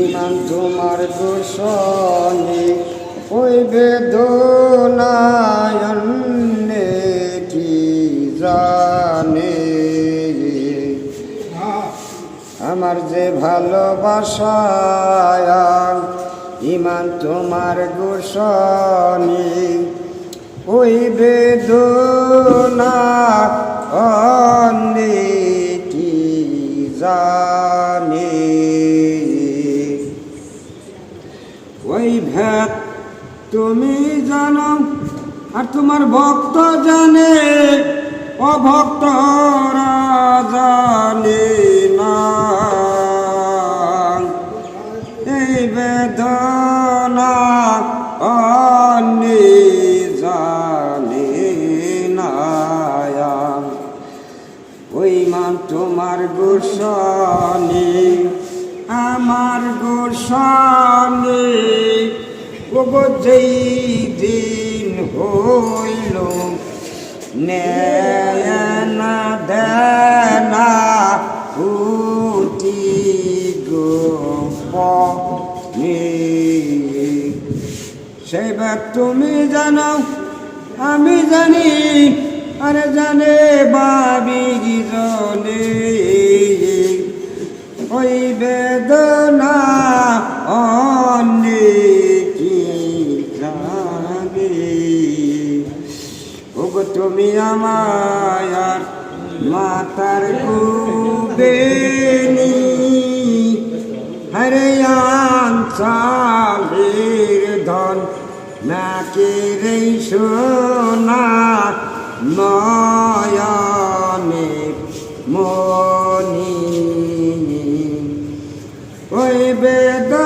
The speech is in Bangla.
ইমান তোমার গোসনে ওই বেদনায়ন্নে কি জানে। আমার যে ভালোবাসায় ইমান তোমার গোসনে, ওই বেদনা অন্যে কি জানে। ওই ভেদ তুমি জানো, আর তোমার ভক্ত জানে অভক্তরা জানে না এই বেদনা অন্যে জানে না ওই মান তোমার গোসানি আমার গোসানি ওগো যেই দিন হইল নেনা দেনা উটি গো সেবার তুমি জানো, আমি জানি, আরে জানে বাবি জনে। ওই বেদনা অন্যে কি জানে ওগো তুমি আমার মাতার কুবেনি হরে আঞ্চালের ধন নাকি রে সোনা নয়নে ওই